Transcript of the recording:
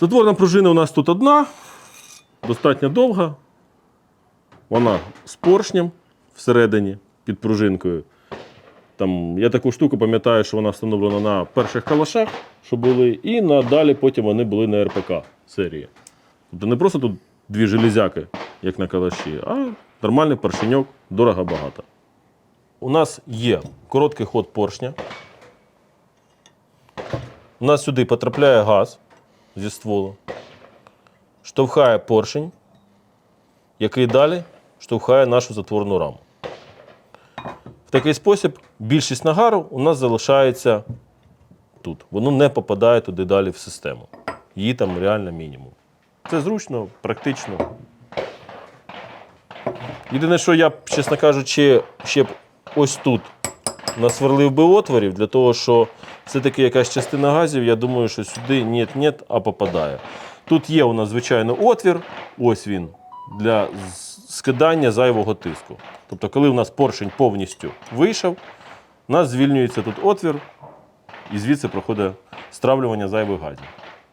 Затворна пружина у нас тут одна, достатньо довга. Вона з поршнем всередині під пружинкою. Там, я таку штуку пам'ятаю, що вона встановлена на перших калашах, що були, і надалі потім вони були на РПК серії. Тобто не просто тут дві железяки, як на калаші, а нормальний поршеньок, дорого багато. У нас є короткий ход поршня. У нас сюди потрапляє газ зі стволу, штовхає поршень, який далі штовхає нашу затворну раму. В такий спосіб більшість нагару у нас залишається тут. Воно не попадає туди далі в систему. Її там реально мінімум. Це зручно, практично. Єдине, що я чесно кажучи, ще б ось тут насверлив би отворів, для того, що все-таки якась частина газів, я думаю, що сюди ні-ні, а попадає. Тут є у нас, звичайно, отвір, ось він, для скидання зайвого тиску. Тобто, коли у нас поршень повністю вийшов, у нас звільнюється тут отвір, і звідси проходить стравлювання зайвих газів.